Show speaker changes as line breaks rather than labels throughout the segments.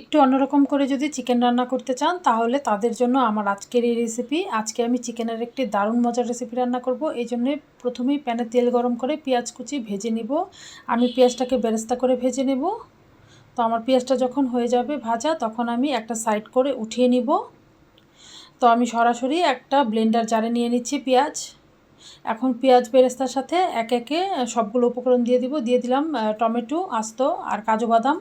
একটু অন্যরকম করে যদি চিকেন রান্না করতে চান, তাহলে তাদের জন্য আমার আজকের এই রেসিপি আজকে আমি চিকেনের একটি দারুণ মজার রেসিপি রান্না করব। এই জন্যে প্রথমেই প্যানে তেল গরম করে পেঁয়াজ কুচি ভেজে নিব। আমি পেঁয়াজটাকে বেরেস্তা করে ভেজে নেব। তো আমার পেঁয়াজটা যখন হয়ে যাবে ভাজা, তখন আমি একটা সাইড করে উঠিয়ে নিব। তো আমি সরাসরি একটা ব্লেন্ডার জারে নিয়ে নিচ্ছি পেঁয়াজ। এখন পেঁয়াজ বেরেস্তার সাথে এক একে সবগুলো উপকরণ দিয়ে দিব। দিয়ে দিলাম টমেটো, আস্ত আর কাজু বাদাম।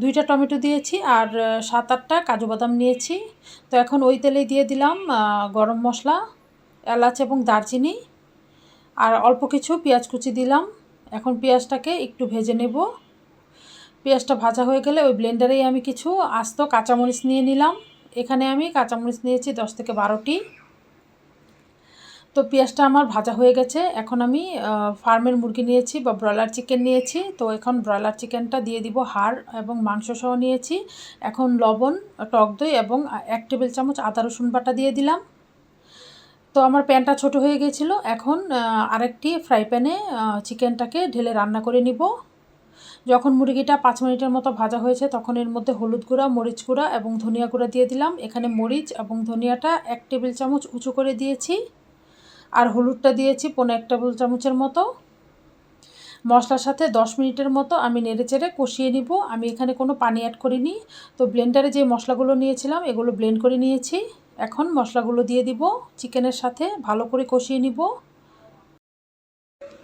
দুইটা টমেটো দিয়েছি আর সাত আটটা কাজু বাদাম নিয়েছি। তো এখন ওই তেলেই দিয়ে দিলাম গরম মশলা, এলাচ এবং দারচিনি। আর অল্প কিছু পেঁয়াজ কুচি দিলাম। এখন পেঁয়াজটাকে একটু ভেজে নেব। পেঁয়াজটা ভাজা হয়ে গেলে ওই ব্লেন্ডারেই আমি কিছু আস্ত কাঁচামরিচ নিয়ে নিলাম। এখানে আমি কাঁচামরিচ নিয়েছি দশ থেকে বারোটি। তো পেঁয়াজটা আমার ভাজা হয়ে গেছে। এখন আমি ফার্মের মুরগি নিয়েছি বা ব্রয়লার চিকেন নিয়েছি। তো এখন ব্রয়লার চিকেনটা দিয়ে দিব হাড় এবং মাংস সহ নিয়েছি। এখন লবণ, টক দই এবং এক টেবিল চামচ আদা রসুন বাটা দিয়ে দিলাম। তো আমার প্যানটা ছোট হয়ে গিয়েছিল এখন আরেকটি ফ্রাই প্যানে চিকেনটাকে ঢেলে রান্না করে নিব। যখন মুরগিটা পাঁচ মিনিটের মতো ভাজা হয়েছে, তখন এর মধ্যে হলুদ গুঁড়া, মরিচ গুঁড়া এবং ধনিয়া গুঁড়া দিয়ে দিলাম। এখানে মরিচ এবং ধনিয়াটা এক টেবিল চামচ উঁচু করে দিয়েছি। আর হলুদটা দিয়েছি পনেরো এক টেবিল চামচের মতো। মশলার সাথে দশ মিনিটের মতো আমি নেড়ে চেড়ে কষিয়ে নিব। আমি এখানে কোনো পানি অ্যাড করিনি। তো ব্লেন্ডারে যে মশলাগুলো নিয়েছিলাম, এগুলো ব্লেন্ড করে নিয়েছি। এখন মশলাগুলো দিয়ে দিব চিকেনের সাথে, ভালো করে কষিয়ে নিব।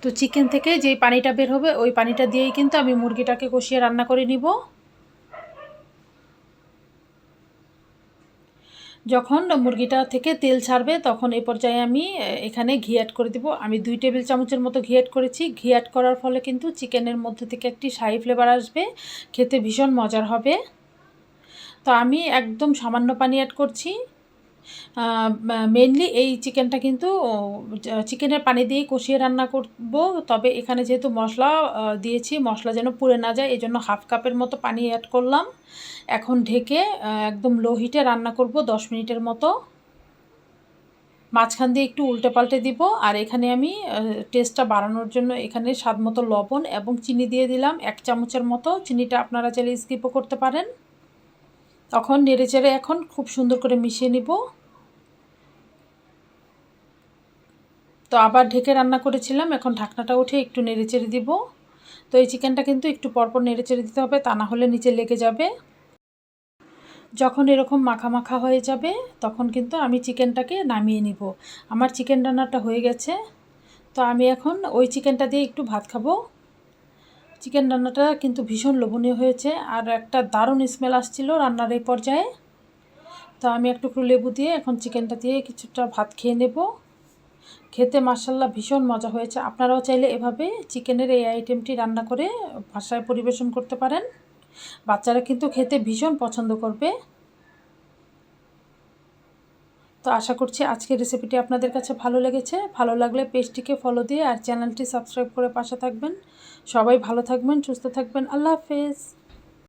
তো চিকেন থেকে যেই পানিটা বের হবে, ওই পানিটা দিয়েই কিন্তু আমি মুরগিটাকে কষিয়ে রান্না করে নিব। যখন মুরগিটা থেকে তেল ছাড়বে, তখন এই পর্যায়ে আমি এখানে ঘি অ্যাড করে দেবো। আমি দুই টেবিল চামচের মতো ঘি অ্যাড করেছি। ঘি অ্যাড করার ফলে কিন্তু চিকেনের মধ্যে থেকে একটি শাহি ফ্লেভার আসবে। খেতে ভীষণ মজার হবে। তো আমি একদম সামান্য পানি অ্যাড করছি। মেনলি এই চিকেনটা কিন্তু চিকেনের পানি দিয়ে কষিয়ে রান্না করব। তবে এখানে যেহেতু মশলা দিয়েছি, মশলা যেন পুড়ে না যায় এই জন্য হাফ কাপের মতো পানি অ্যাড করলাম। এখন ঢেকে একদম লো হিটে রান্না করব দশ মিনিটের মতো। মাঝখান দিয়ে একটু উল্টে পাল্টে দিব। আর এখানে আমি টেস্টটা বাড়ানোর জন্য এখানে স্বাদ মতো লবণ এবং চিনি দিয়ে দিলাম এক চামচের মতো। চিনিটা আপনারা চাইলে স্কিপও করতে পারেন। তখন নেড়ে চেড়ে এখন খুব সুন্দর করে মিশিয়ে নিব। তো আবার ঢেকে রান্না করেছিলাম, এখন ঢাকনাটা উঠে একটু নেড়ে চেড়ে দিব। তো এই চিকেনটা কিন্তু একটু পরপর নেড়ে চেড়ে দিতে হবে, তা না হলে নিচে লেগে যাবে। যখন এরকম মাখা মাখা হয়ে যাবে, তখন কিন্তু আমি চিকেনটাকে নামিয়ে নিব। আমার চিকেন রান্নাটা হয়ে গেছে, তো আমি এখন ওই চিকেনটা দিয়ে একটু ভাত খাব। চিকেন রান্নাটা কিন্তু ভীষণ লোভনীয় হয়েছে, আর একটা দারুণ স্মেল আসছিল রান্নার এই পর্যায়ে। তো আমি একটু লেবু দিয়ে এখন চিকেনটা দিয়ে কিছুটা ভাত খেয়ে নেব। খেতে মার্শাল্লাহ ভীষণ মজা হয়েছে। আপনারাও চাইলে এভাবে চিকেনের এই আইটেমটি রান্না করে ভাষায় পরিবেশন করতে পারেন। বাচ্চারা কিন্তু খেতে ভীষণ পছন্দ করবে। তো আশা করছি আজকের রেসিপিটি আপনাদের কাছে ভালো লেগেছে। ভালো লাগলে পেজটিকে ফলো দিয়ে আর চ্যানেলটি সাবস্ক্রাইব করে পাশে থাকবেন। সবাই ভালো থাকবেন, সুস্থ থাকবেন। আল্লাহ হাফেজ।